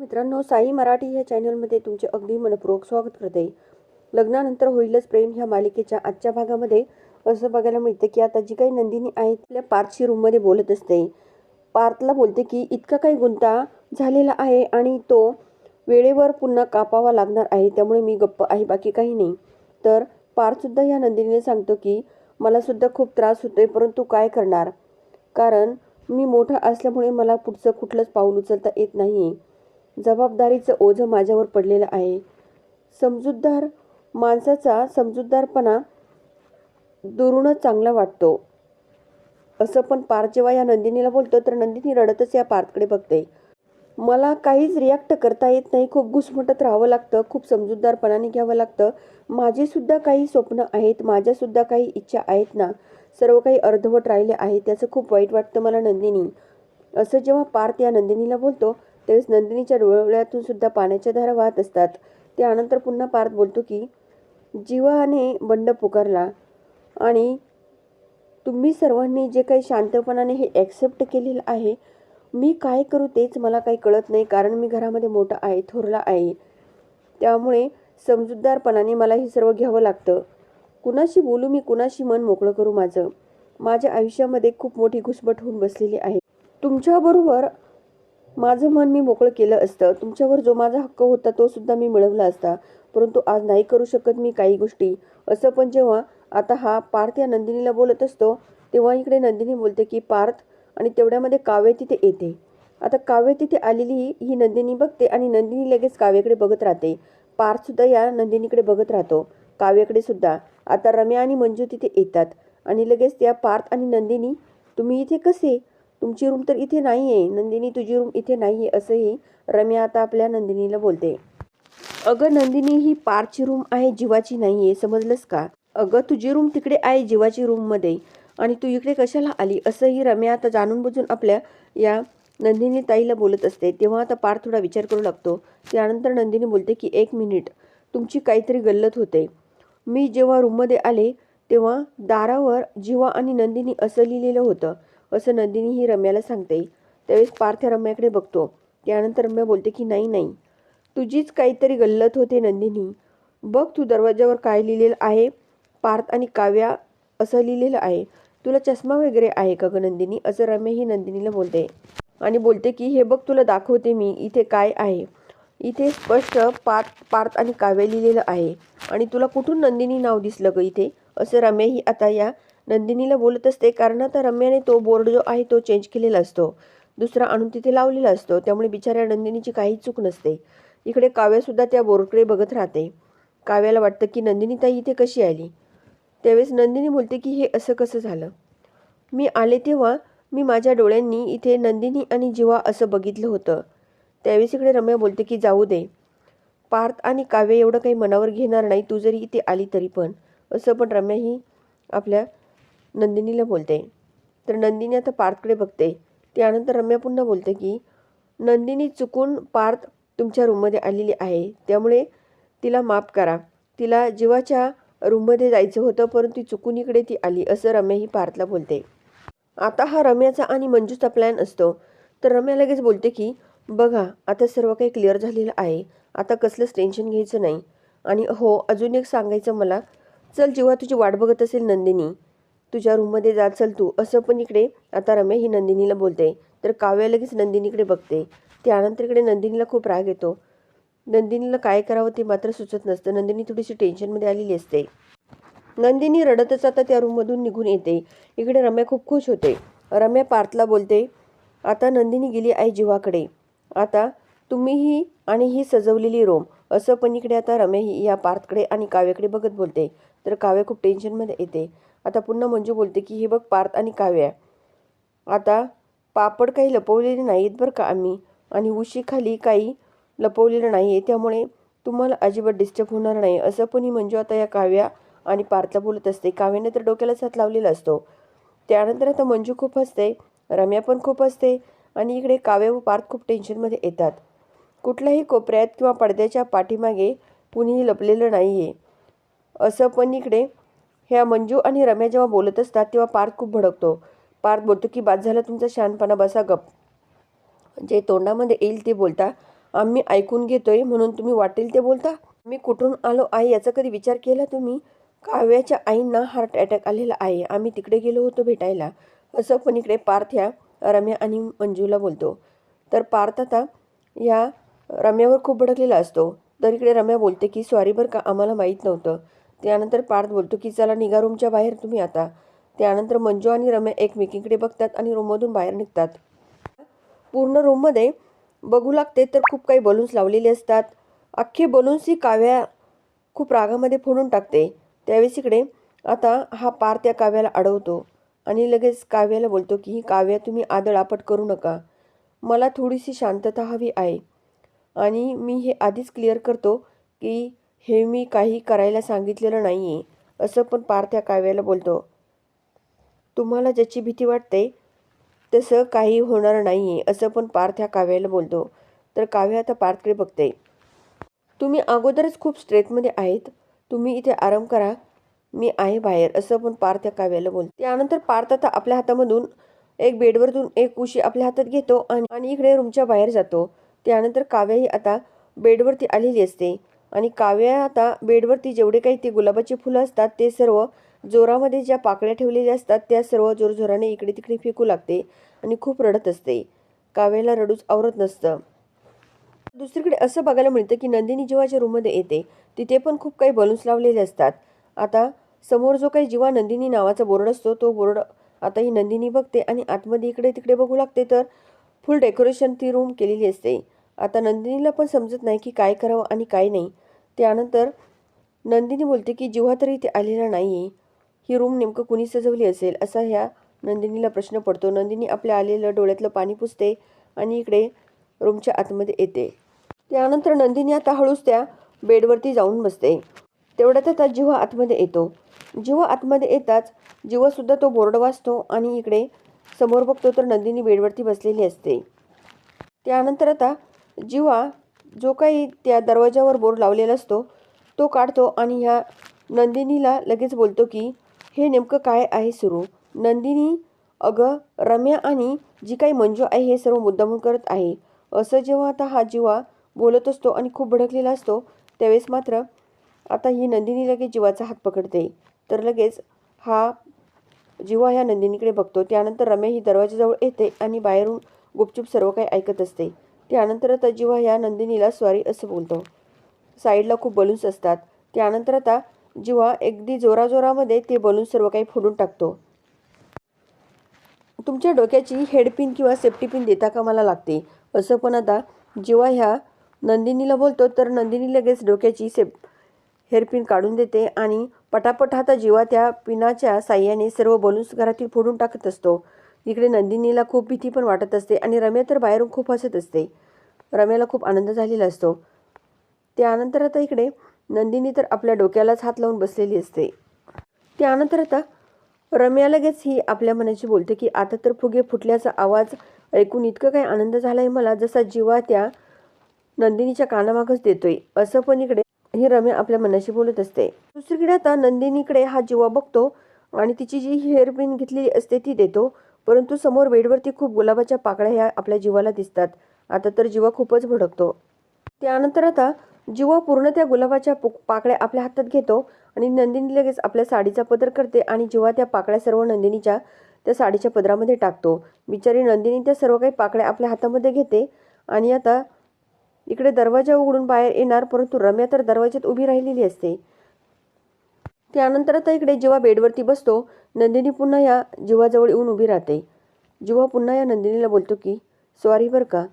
मित्रांनो साई मराठी या चॅनलमध्ये तुमचे अगदी मनपूर्वक स्वागत करते. लग्नानंतर होईलच प्रेम ह्या मालिकेच्या आजच्या भागामध्ये. असं बघायला मिळतं की आता जी काही नंदिनी आहे आपल्या पार्थची रूममध्ये बोलत असते. पार्थला बोलते की इतका काही गुंता झालेला आहे आणि तो वेळेवर पुन्हा कापावा लागणार आहे त्यामुळे मी गप्प आहे बाकी काही नाही. तर पार्थसुद्धा या नंदिनीने सांगतो की मला सुद्धा खूप त्रास होतोय परंतु काय करणार? कारण मी मोठा असल्यामुळे मला पुढचं कुठलंच पाऊल उचलता येत नाही. जबाबदारीचं ओझं माझ्यावर पडलेलं आहे. समजूतदार माणसाचा समजूतदारपणा दुरूनच चांगला वाटतो. असं पण पार जेव्हा या नंदिनीला बोलतो तर नंदिनी रडतच या पार्थकडे बघते. मला काहीच रिॲक्ट करता येत नाही खूप घुसमटत राहावं लागतं खूप समजूतदारपणाने घ्यावं लागतं. माझीसुद्धा काही स्वप्न आहेत माझ्यासुद्धा काही इच्छा आहेत ना? सर्व काही अर्धवट राहिले आहे त्याचं खूप वाईट वाटतं मला नंदिनी. असं जेव्हा पार्थ या नंदिनीला बोलतो त्यावेळेस नंदिनीच्या डोळ्यातून सुद्धा पाण्याच्या धारा वाहत असतात. त्यानंतर पुन्हा पार्थ बोलतो की जीवाने बंड पुकारला आणि तुम्ही सर्वांनी जे काही शांतपणाने हे ॲक्सेप्ट केलेलं आहे मी काय करू तेच मला काही कळत नाही कारण मी घरामध्ये मोठा आहे थोरला आहे. त्यामुळे समजूतदारपणाने मला हे सर्व घ्यावं लागतं. कुणाशी बोलू मी कुणाशी मन मोकळं करू माझं? माझ्या आयुष्यामध्ये खूप मोठी घुसमट होऊन बसलेली आहे. तुमच्याबरोबर माझं मन मी मोकळं केलं असतं. तुमच्यावर जो माझा हक्क होता तो सुद्धा मी मिळवला असता. परंतु आज नाही करू शकत मी काही गोष्टी. असं पण जेव्हा आता हा पार्थ या नंदिनीला बोलत असतो तेव्हा इकडे नंदिनी बोलते की पार्थ आणि तेवढ्यामध्ये काव्य तिथे येते. आता काव्य तिथे आलेली ही नंदिनी बघते आणि नंदिनी लगेच काव्याकडे बघत राहते. पार्थसुद्धा या नंदिनीकडे बघत राहतो. काव्याकडे सुद्धा. आता रम्या आणि मंजू तिथे येतात. आणि लगेच त्या पार्थ आणि नंदिनी तुम्ही इथे कसे? तुमची रूम तर इथे नाही आहे नंदिनी तुझी रूम इथे नाही आहे असंही रम्या आता आपल्या नंदिनीला बोलते. अगं नंदिनी ही पारची रूम आहे जीवाची नाही आहे समजलंस का? अगं तुझी रूम तिकडे आहे जीवाची रूममध्ये आणि तू इकडे कशाला आली? असंही रम्या आता जाणून बुजून आपल्या या नंदिनी ताईला बोलत असते. तेव्हा आता पार थोडा विचार करू लागतो. त्यानंतर नंदिनी बोलते की एक मिनिट. तुमची काहीतरी गल्लत होते. मी जेव्हा रूममध्ये आले तेव्हा दारावर जीवा आणि नंदिनी असं लिहिलेलं होतं. असं नंदिनी ही रम्याला सांगते. त्यावेळेस पार्थ रम्याकडे बघतो. त्यानंतर रम्या बोलते की नाही नाही. तुझीच काहीतरी गल्लत होते नंदिनी. बघ तू दरवाज्यावर काय लिहिलेलं आहे? पार्थ आणि काव्या असं लिहिलेलं आहे. तुला चष्मा वगैरे आहे का ग नंदिनी? असं रम्या ही नंदिनीला बोलते. आणि बोलते की हे बघ तुला दाखवते मी. इथे काय आहे? इथे स्पष्ट पार्थ पार्थ आणि काव्य लिहिलेलं आहे. आणि तुला कुठून नंदिनी नाव दिसलं ग इथे? असं रम्या ही आता या नंदिनीला बोलत असते कारण आता रम्याने तो बोर्ड जो आहे तो चेंज केलेला असतो. दुसरा आणून तिथे लावलेला असतो त्यामुळे बिचाऱ्या नंदिनीची काही चूक नसते. इकडे काव्यासुद्धा त्या बोर्डकडे बघत राहते. काव्याला वाटतं की नंदिनी ताई इथे कशी आली? त्यावेळेस नंदिनी बोलते की हे असं कसं झालं? मी आले तेव्हा मी माझ्या डोळ्यांनी इथे नंदिनी आणि जीवा असं बघितलं होतं. त्यावेळेस इकडे रम्या बोलते की जाऊ दे. पार्थ आणि काव्य एवढं काही मनावर घेणार नाही तू जरी इथे आली तरी पण. असं पण रम्या ही आपल्या नंदिनीला बोलते. तर नंदिनी आता पार्थकडे बघते. त्यानंतर रम्या पुन्हा बोलते की नंदिनी चुकून पार्थ तुमच्या रूममध्ये आलेली आहे. त्यामुळे तिला माफ करा. तिला जीवाच्या रूममध्ये जायचं होतं परंतु चुकून इकडे ती आली असं रम्या ही पार्थला बोलते. आता हा रम्याचा आणि मंजूचा प्लॅन असतो. तर रम्या लगेच बोलते की बघा आता सर्व काही क्लिअर झालेलं आहे. आता कसलंच टेन्शन घ्यायचं नाही. आणि हो अजून एक सांगायचं मला. चल जेव्हा तुझी वाट बघत असेल नंदिनी तुझ्या रूममध्ये जात चल तू. असं पण इकडे आता रम्या ही नंदिनीला बोलते. तर काव्या लगेच नंदिनीकडे बघते. त्यानंतर इकडे नंदिनीला खूप राग येतो. नंदिनीला काय करावं ते मात्र सुचत नसतं. नंदिनी थोडीशी टेन्शनमध्ये आलेली असते. नंदिनी रडतच आता त्या रूममधून निघून येते. इकडे रम्या खूप खुश होते. रम्या पार्थला बोलते आता नंदिनी गेली आहे जीवाकडे. आता तुम्हीही आणि ही सजवलेली रोम असं पण इकडे आता रम्या ही या पार्थकडे आणि काव्याकडे बघत बोलते. तर काव्य खूप टेन्शनमध्ये येते. आता पुन्हा मंजू बोलते की हे बघ पार्थ आणि काव्या आता पापड काही लपवलेले नाहीत बरं का आम्ही आणि उशीखाली काही लपवलेलं नाही आहे त्यामुळे तुम्हाला अजिबात डिस्टर्ब होणार नाही. असं पण ही मंजू आता या काव्या आणि पार्थला बोलत असते. काव्याने तर डोक्यालाच हात लावलेला असतो. त्यानंतर आता मंजू खूप हसते रम्या पण खूप असते आणि इकडे काव्य व पार्थ खूप टेन्शनमध्ये येतात. कुठल्याही कोपऱ्यात किंवा पडद्याच्या पाठीमागे कुणीही लपलेलं नाही आहे असं पण इकडे ह्या मंजू आणि रम्या जेव्हा बोलत असतात तेव्हा पार्थ खूप भडकतो. पार्थ बोलतो की बाद झाला तुमचा शहाणपणा बसा गप. जे तोंडामध्ये येईल ते बोलता आम्ही ऐकून घेतोय म्हणून तुम्ही वाटेल ते बोलता? मी कुठून आलो आहे याचा कधी विचार केला तुम्ही? काव्याच्या आईंना हार्ट अटॅक आलेला आहे. आम्ही तिकडे गेलो होतो भेटायला. असं पण इकडे पार्थ ह्या रम्या आणि मंजूला बोलतो. तर पार्थ आता या रम्यावर खूप भडकलेला असतो. तर इकडे रम्या बोलते की सॉरी बरं का आम्हाला माहीत नव्हतं. त्यानंतर पार्थ बोलतो की चला निघा रूमच्या बाहेर तुम्ही आता. त्यानंतर मंजू आणि रम्या एकमेकींकडे बघतात आणि रूममधून बाहेर निघतात. पूर्ण रूममध्ये बघू लागते तर खूप काही बलून्स लावलेले असतात. अख्खे बलून्स ही काव्या खूप रागामध्ये फोडून टाकते. त्यावेळेस इकडे आता हा पार त्या काव्याला अडवतो आणि लगेच काव्याला बोलतो की ही काव्या तुम्ही आदळापट करू नका. मला थोडीशी शांतता हवी आहे. आणि मी हे आधीच क्लिअर करतो की हे मी काही करायला सांगितलेलं नाही आहे असं पण पार्थ्या काव्याला बोलतो. तुम्हाला ज्याची भीती वाटते तसं काही होणार नाही आहे असं पण पार्थ्या काव्याला बोलतो. तर काव्य आता पार्थकडे बघते. तुम्ही अगोदरच खूप स्ट्रेसमध्ये आहेत. तुम्ही इथे आराम करा. मी आहे बाहेर असं पण पार्थ काव्याला बोलतो. त्यानंतर पार्थ आता आपल्या हातामधून एक बेडवरतून एक उशी आपल्या हातात घेतो आणि आणि इकडे रूमच्या बाहेर जातो. त्यानंतर काव्याही आता बेडवरती आलेली असते. आणि काव्या आता बेडवरती जेवढे काही ते गुलाबाची फुलं असतात ते सर्व जोरामध्ये ज्या पाकळ्या ठेवलेल्या असतात त्या सर्व जोरजोराने इकडे तिकडे फेकू लागते आणि खूप रडत असते. काव्याला रडूच आवरत नसतं. दुसरीकडे असं बघायला मिळतं की नंदिनी जीवाच्या रूममध्ये येते तिथे पण खूप काही बलून्स लावलेले असतात. आता समोर जो काही जीवा नंदिनी नावाचा बोर्ड असतो तो बोर्ड आता ही नंदिनी बघते आणि आतमध्ये इकडे तिकडे बघू लागते तर फुल डेकोरेशन ती रूम केलेली असते. आता नंदिनीला पण समजत नाही की काय करावं आणि काय नाही. त्यानंतर नंदिनी बोलते की जेव्हा तरी इथे आलेला नाही आहे ही रूम नेमकं कुणी सजवली असेल? असा ह्या नंदिनीला प्रश्न पडतो. नंदिनी आपल्या आलेलं डोळ्यातलं पाणी पुसते आणि इकडे रूमच्या आतमध्ये येते. त्यानंतर नंदिनी आता हळूच त्या बेडवरती जाऊन बसते. तेवढ्यात आता जेव्हा आतमध्ये येतो. जेव्हा आतमध्ये येताच जेव्हासुद्धा तो बोर्ड वाचतो आणि इकडे समोर बघतो तर नंदिनी बेडवरती बसलेली असते. त्यानंतर आता जीवा जो काही त्या दरवाजावर बोर्ड लावलेला असतो तो काढतो आणि ह्या नंदिनीला लगेच बोलतो की हे नेमकं काय आहे सुरू? नंदिनी अगं रम्या आणि जी काही मंजू आहे हे सर्व मुद्दामून करत आहे. असं जेव्हा आता हा जीवा बोलत असतो आणि खूप भडकलेला असतो त्यावेळेस मात्र आता ही नंदिनी लगेच जीवाचा हात पकडते. तर लगेच हा जीवा ह्या नंदिनीकडे बघतो. त्यानंतर रम्या ही दरवाजाजवळ येते आणि बाहेरून गुपचूप सर्व काही ऐकत असते. त्यानंतर आता जेव्हा ह्या नंदिनीला स्वारी असं बोलतो. साईडला खूप बलून्स असतात. त्यानंतर आता जेव्हा अगदी जोराजोरामध्ये ते बलून सर्व काही फोडून टाकतो. तुमच्या डोक्याची हेडपिन किंवा सेफ्टी पिन देता का मला लागते? असं पण आता जेव्हा ह्या नंदिनीला बोलतो तर नंदिनी लगेच डोक्याची सेफ हेअरपिन काढून देते आणि पटापट आता जीवा त्या पिनाच्या साह्याने सर्व बलून्स घरातील फोडून टाकत असतो इकडे नंदिनीला खूप भीती पण वाटत असते आणि रम्या तर बाहेरून खूप हसत असते. रम्याला खूप आनंद झालेला असतो. त्यानंतर आता इकडे नंदिनी तर आपल्या डोक्यालाच हात लावून बसलेली असते. त्यानंतर आता रम्या लगेच ही आपल्या मनाची बोलते की आता तर फुगे फुटल्याचा आवाज ऐकून इतकं काही आनंद झालाय मला जसा जीवा त्या नंदिनीच्या कानामागच देतोय. असं पण इकडे ही रम्या आपल्या मनाशी बोलत असते. दुसरीकडे आता नंदिनीकडे हा जीवा बघतो आणि तिची जी हेअरपिन घेतलेली असते ती देतो. परंतु समोर बेडवरती खूप गुलाबाच्या पाकळ्या ह्या आपल्या जीवाला दिसतात. आता तर जीवा खूपच भडकतो. त्यानंतर आता जीवा पूर्ण त्या गुलाबाच्या पु- पाकळ्या आपल्या हातात घेतो आणि नंदिनी लगेच आपल्या साडीचा पदर करते आणि जीवा त्या पाकळ्या सर्व नंदिनीच्या त्या साडीच्या पदरामध्ये टाकतो. बिचारी नंदिनी त्या सर्व काही पाकळ्या आपल्या हातामध्ये घेते आणि आता इकडे दरवाजा उघडून बाहेर येणार परंतु रम्या तर दरवाज्यात उभी राहिलेली असते. त्यानंतर आता इकडे जेव्हा बेडवरती बसतो नंदिनी पुन्हा या जीवाजवळ येऊन उभी राहते. जीवा पुन्हा या नंदिनीला बोलतो की सॉरी बरं का.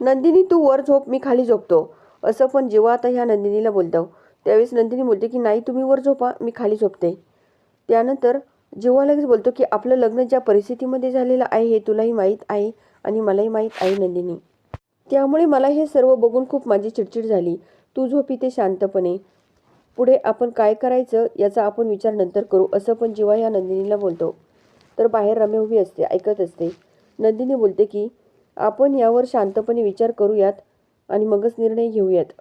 नंदिनी तू वर झोप मी खाली झोपतो. असं पण जेव्हा आता ह्या नंदिनीला बोलतो त्यावेळेस नंदिनी बोलते की नाही तुम्ही वर झोपा मी खाली झोपते. त्यानंतर जेव्हा लगेच बोलतो की आपलं लग्न ज्या परिस्थितीमध्ये झालेलं आहे हे तुलाही माहीत आहे आणि मलाही माहीत आहे नंदिनी. त्यामुळे मला हे सर्व बघून खूप माझी चिडचिड झाली. तू झोप इथे शांतपणे. पुढे आपण काय करायचं याचा आपण विचार नंतर करू. असं पण जेव्हा ह्या नंदिनीला बोलतो. तर बाहेर रम्या उभी असते ऐकत असते. नंदिनी बोलते की आपण यावर शांतपणे विचार करूयात आणि मगच निर्णय घेऊयात.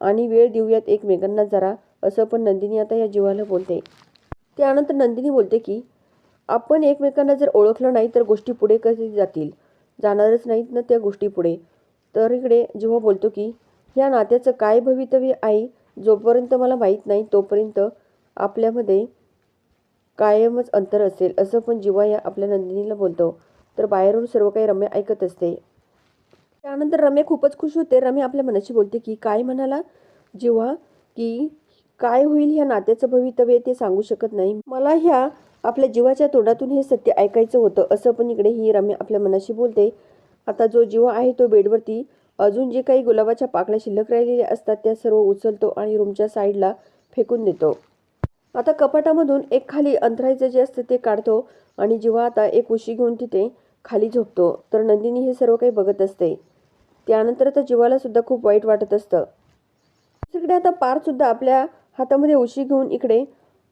आणि वेळ देऊयात एकमेकांना जरा असं पण नंदिनी आता या जीवाला बोलते. त्यानंतर नंदिनी बोलते की आपण एकमेकांना जर ओळखलं नाही तर गोष्टी पुढे कधी जातील? जाणारच नाहीत ना त्या गोष्टी पुढे. तर इकडे जेव्हा बोलतो की ह्या नात्याचं काय भवितव्य आहे? जोपर्यंत मला माहीत नाही तोपर्यंत आपल्यामध्ये कायमच अंतर असेल. असं पण जिवा या आपल्या नंदिनीला बोलतो. तर बाहेरून सर्व काही रम्या ऐकत असते. त्यानंतर रम्या खूपच खुश होते. रम्या आपल्या मनाशी बोलते की काय म्हणाला जेव्हा की काय होईल ह्या नात्याचं भवितव्य ते सांगू शकत नाही. मला ह्या आपल्या जीवाच्या तोंडातून हे सत्य ऐकायचं होतं. असं पण इकडे ही रम्या आपल्या मनाशी बोलते. आता जो जीवा आहे तो बेडवरती अजून जे काही गुलाबाच्या पाकळ्या शिल्लक राहिलेल्या असतात त्या सर्व उचलतो आणि रूमच्या साईडला फेकून देतो. आता कपाटामधून एक खाली अंतरायचं जे असतं ते काढतो आणि जेव्हा आता एक उशी घेऊन तिथे खाली झोपतो तर नंदिनी हे सर्व काही बघत असते. त्यानंतर तर जीवाला सुद्धा खूप वाईट वाटत असतं. तिकडे आता पारसुद्धा आपल्या हातामध्ये उशी घेऊन इकडे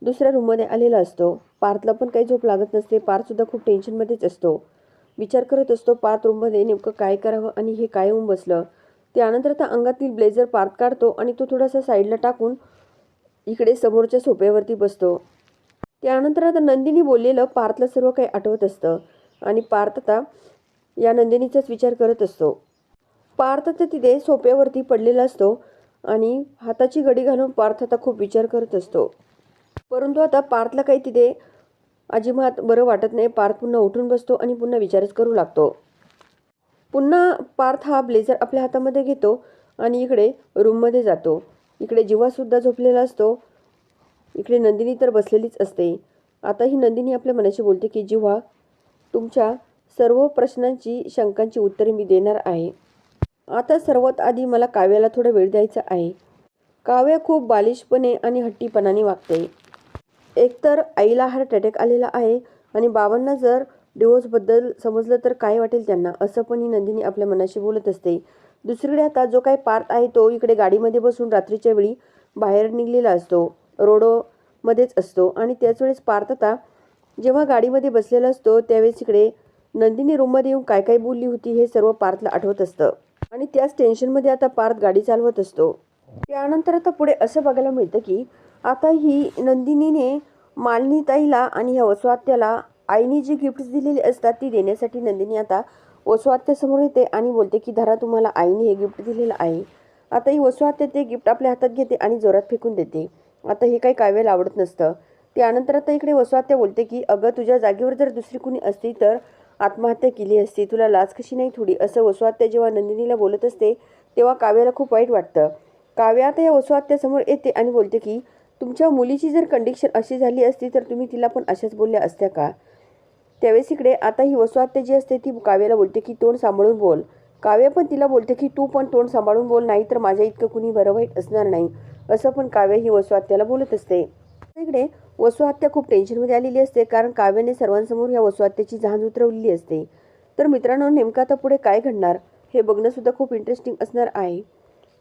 दुसऱ्या रूममध्ये आलेला असतो. पार्थला पण काही झोप लागत नसते पारसुद्धा खूप टेन्शनमध्येच असतो. विचार करत असतो पार्थ रूममध्ये नेमकं काय करावं आणि हे काय होऊन बसलं? त्यानंतर आता अंगातील ब्लेझर पार्थ काढतो आणि तो थोडासा साईडला टाकून इकडे समोरच्या सोप्यावरती बसतो. त्यानंतर आता नंदिनी बोललेलं पार्थला सर्व काही आठवत असतं आणि पार्थ आता या नंदिनीचाच विचार करत असतो. पार्थ तर तिथे सोप्यावरती पडलेला असतो आणि हाताची घडी घालून पार्थ आता खूप विचार करत असतो. परंतु आता पार्थला काही तिथे अजिबात बरं वाटत नाही. पार्थ पुन्हा उठून बसतो आणि पुन्हा विचारच करू लागतो. पुन्हा पार्थ हा ब्लेझर आपल्या हातामध्ये घेतो आणि इकडे रूममध्ये जातो. इकडे जीवासुद्धा झोपलेला असतो. इकडे नंदिनी तर बसलेलीच असते. आता ही नंदिनी आपल्या मनाशी बोलते की जेव्हा तुमच्या सर्व प्रश्नांची शंकांची उत्तरे मी देणार आहे. आता सर्वात आधी मला काव्याला थोडा वेळ द्यायचा आहे. काव्य खूप बालिशपणे आणि हट्टीपणाने वागते. एकतर आईला हार्ट अटॅक आलेला आहे आणि बाबांना जर डिवोर्सबद्दल समजलं तर काय वाटेल त्यांना? असं पण ही नंदिनी आपल्या मनाशी बोलत असते. दुसरीकडे आता जो काही पार्थ आहे तो इकडे गाडीमध्ये बसून रात्रीच्या वेळी बाहेर निघलेला असतो. रोडोमध्येच असतो आणि त्याच वेळेस पार्थ आता जेव्हा गाडीमध्ये बसलेला असतो त्यावेळेस इकडे नंदिनी रूममध्ये येऊन काय काय बोलली होती हे सर्व पार्थला आठवत असतं. आणि त्याच टेन्शनमध्ये आता पार्थ गाडी चालवत असतो. त्यानंतर आता पुढे असं बघायला मिळतं की आता ही नंदिनीने मालिनीताईला आणि ह्या वसवात्याला आईने जी गिफ्ट्स दिलेली असतात ती देण्यासाठी नंदिनी आता वसवात्यासमोर येते आणि बोलते की धरा तुम्हाला आईने हे गिफ्ट दिलेलं आहे. आता ही वसवात्या ते गिफ्ट आपल्या हातात घेते आणि जोरात फेकून देते. आता हे काही काव्याला आवडत नसतं. त्यानंतर आता इकडे वसवात्या बोलते की अगं तुझ्या जागेवर जर दुसरी कुणी असती तर आत्महत्या केली असती. तुला लाज कशी नाही थोडी? असं वसवात्या जेव्हा नंदिनीला बोलत असते तेव्हा काव्याला खूप वाईट वाटतं. काव्या आता या वसवात्यासमोर येते आणि बोलते की तुमच्या मुलीची जर कंडिशन अशी झाली असती तर तुम्ही तिला पण अशाच बोलल्या असत्या का? त्यावेळेस इकडे आता ही वसवात्या जी असते ती काव्याला बोलते की तोंड सांभाळून बोल. काव्य पण तिला बोलते की तू पण तोंड सांभाळून बोल नाही तर माझ्या इतकं कुणी बरं वाईट असणार नाही. असं पण काव्य ही वसवात्याला बोलत असते. इकडे वसुहत्या खूप टेन्शनमध्ये आलेली असते कारण काव्याने सर्वांसमोर या वसुहत्याची जहाज उतरवलेली असते. तर मित्रांनो नेमकं आता पुढे काय घडणार हे बघणंसुद्धा खूप इंटरेस्टिंग असणार आहे.